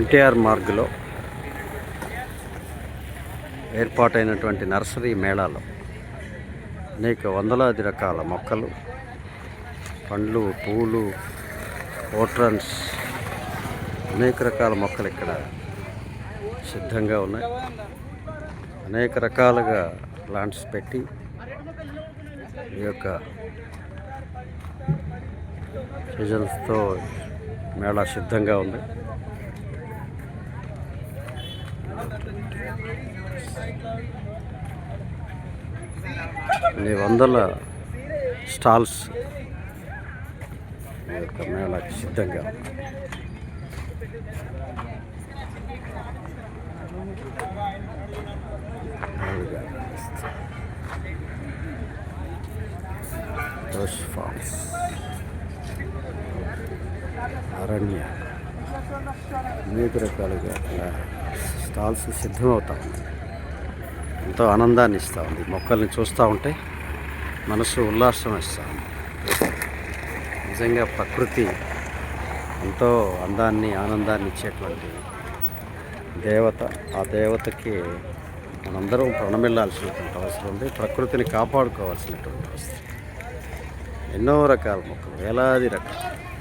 NTR మార్గులో ఏర్పాటైనటువంటి nursery మేళాలో అనేక వందలాది రకాల మొక్కలు పండ్లు పూలు ఓట్రన్స్ అనేక రకాల మొక్కలు ఇక్కడ సిద్ధంగా ఉన్నాయి. అనేక రకాలుగా ప్లాంట్స్ పెట్టి ఈ యొక్క సీజన్స్తో మేళా సిద్ధంగా ఉంది. కొన్ని వందల స్టాల్స్ ఈ యొక్క మేళాకి సిద్ధంగా ఉంది. మామూలుగా రోష్ అరణ్య. అనేక రకాలుగా స్టాల్స్ సిద్ధమవుతా ఉంది. ఎంతో ఆనందాన్ని ఇస్తూ ఉంది. మొక్కల్ని చూస్తూ ఉంటే మనసు ఉల్లాసం ఇస్తూ ఉంది. నిజంగా ప్రకృతి ఎంతో అందాన్ని ఆనందాన్ని ఇచ్చేటువంటి దేవత. ఆ దేవతకి మనందరం ప్రణమిల్లాల్సినటువంటి అవసరం ఉంది. ప్రకృతిని కాపాడుకోవాల్సినటువంటి అవసరం. ఎన్నో రకాల మొక్కలు వేలాది రకాలు.